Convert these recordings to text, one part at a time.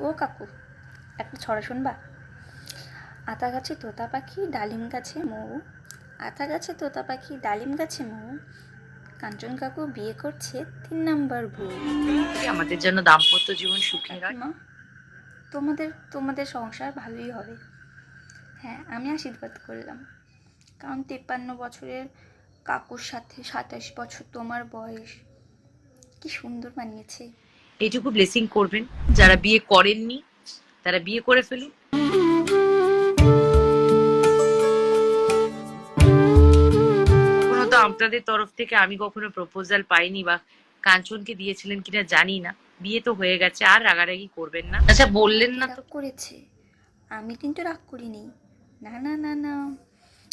ও কাকু একটা ছড়া শুনবা? আতা গাছে তোতা পাখি ডালিম গাছে মৌ। আতা গাছে তোতা পাখি ডালিম গাছে মৌ। কাঞ্চন কাকু বিয়ে করছে তিন নাম্বার বউ। আমাদের জন্য দাম্পত্য জীবন মা তোমাদের তোমাদের সংসার ভালোই হবে। হ্যাঁ আমি আশীর্বাদ করলাম। কারণ তেপ্পান্ন বছরের কাকুর সাথে সাতাশ বছর তোমার বয়স। কি সুন্দর মানিয়েছে। এইটুকু ব্লেসিং করবেন। যারা বিয়ে করেননি, তারা বিয়ে করে ফেলুন। আপনাদের তরফ থেকে আমি কখনো প্রপোজাল পাইনি বা কাঞ্চনকে দিয়েছিলেন কিনা জানি না। বিয়ে তো হয়ে গেছে, আর রাগারাগি করবেন না। আচ্ছা বললেন না তো। করেছে। আমি কিন্তু রাগ করিনি। না না না না।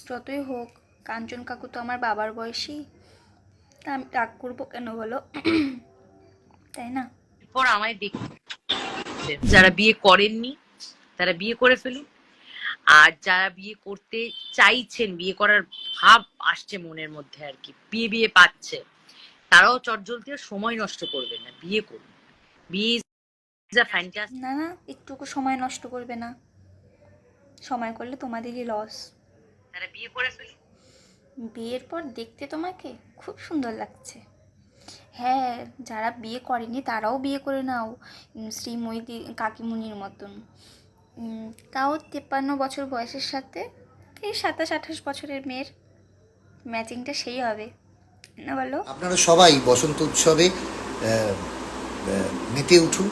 যতই হোক, কাঞ্চন কাকু তো আমার বাবার বয়সী। তা আমি রাগ করব কেন বলো? তাই না? এরপর আমায় দেখতে যারা বিয়ে করেননি তারা বিয়ে করে ফেলুন আর যারা বিয়ে করতে চাইছেন বিয়ে করার ভাব আসছে মনের মধ্যে আর কি। বিয়ে বিয়ে পাচ্ছে। তারাও চটজলদি সময় নষ্ট করবে না বিয়ে করুন। বিয়ে না না একটুকু সময় নষ্ট করবে না। সময় করলে তোমাদেরই লস তারা বিয়ে করে ফেলুন বিয়ের পর দেখতে তোমাকে খুব সুন্দর লাগছে। হ্যাঁ যারা বিয়ে করেনি তারাও বিয়ে করে নাও শ্রীময়ী কাকিমুনির মতন। তাও তেপ্পান্ন বছর বয়সের সাথে, এই সাতাশ, আঠাশ বছরের মেয়ের ম্যাচিংটা সেই হবে। না বলো? আপনারা সবাই বসন্ত উৎসবে মেতে উঠুন।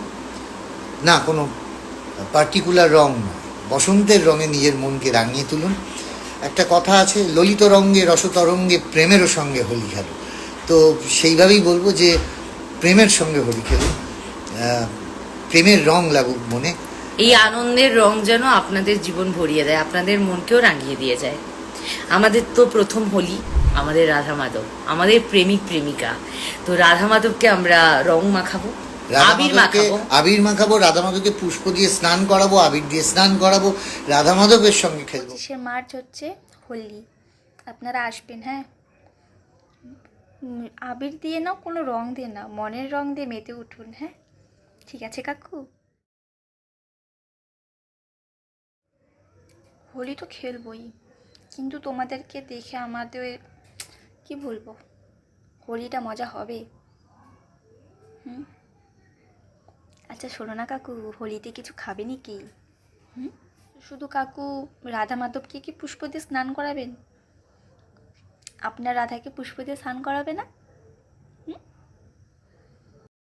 না, কোনো পার্টিকুলার রং বসন্তের রঙে নিজের মনকে রাঙিয়ে তুলুন। একটা কথা আছে, ললিত রঙ্গে রসতরঙ্গে, প্রেমেরও সঙ্গে হোলি খেলো তো সেইভাবেই বলব যে প্রেমের সঙ্গে হোলি খেলুন। প্রেমের রং লাগুক মনে। এই আনন্দের রং যেন আপনাদের জীবন ভরিয়ে দেয় আপনাদের মনকেও রাঙিয়ে দিয়ে যায়। আমাদের তো প্রথম হোলি আমাদের রাধা মাধব আমাদের প্রেমিক প্রেমিকা। তো রাধা মাধবকে আমরা রং মাখাবো আবির মাখাবো। আবির মাখাবো রাধা মাধবকে পুষ্প দিয়ে স্নান করাবো আবির দিয়ে স্নান করাবো রাধা মাধবের সঙ্গে খেলব। পঁচিশে মার্চ হচ্ছে হোলি। আপনারা আসবেন হ্যাঁ? আবির দিয়ে না কোনো রং দিয়ে না মনের রং দিয়ে মেতে উঠুন হ্যাঁ? ঠিক আছে কাকু? হোলি তো খেলবই, কিন্তু তোমাদেরকে দেখে আমাদের, কি বলব, হোলিটা মজা হবে। হুম? আচ্ছা শোনো না কাকু, হোলিতে কিছু খাবে নাকি? হুম? শুধু কাকু রাধা মাধবকে কি পুষ্প দিয়ে স্নান করাবেন? আপনার রাধাকে পুষ্প দিয়ে স্নান করাবে না?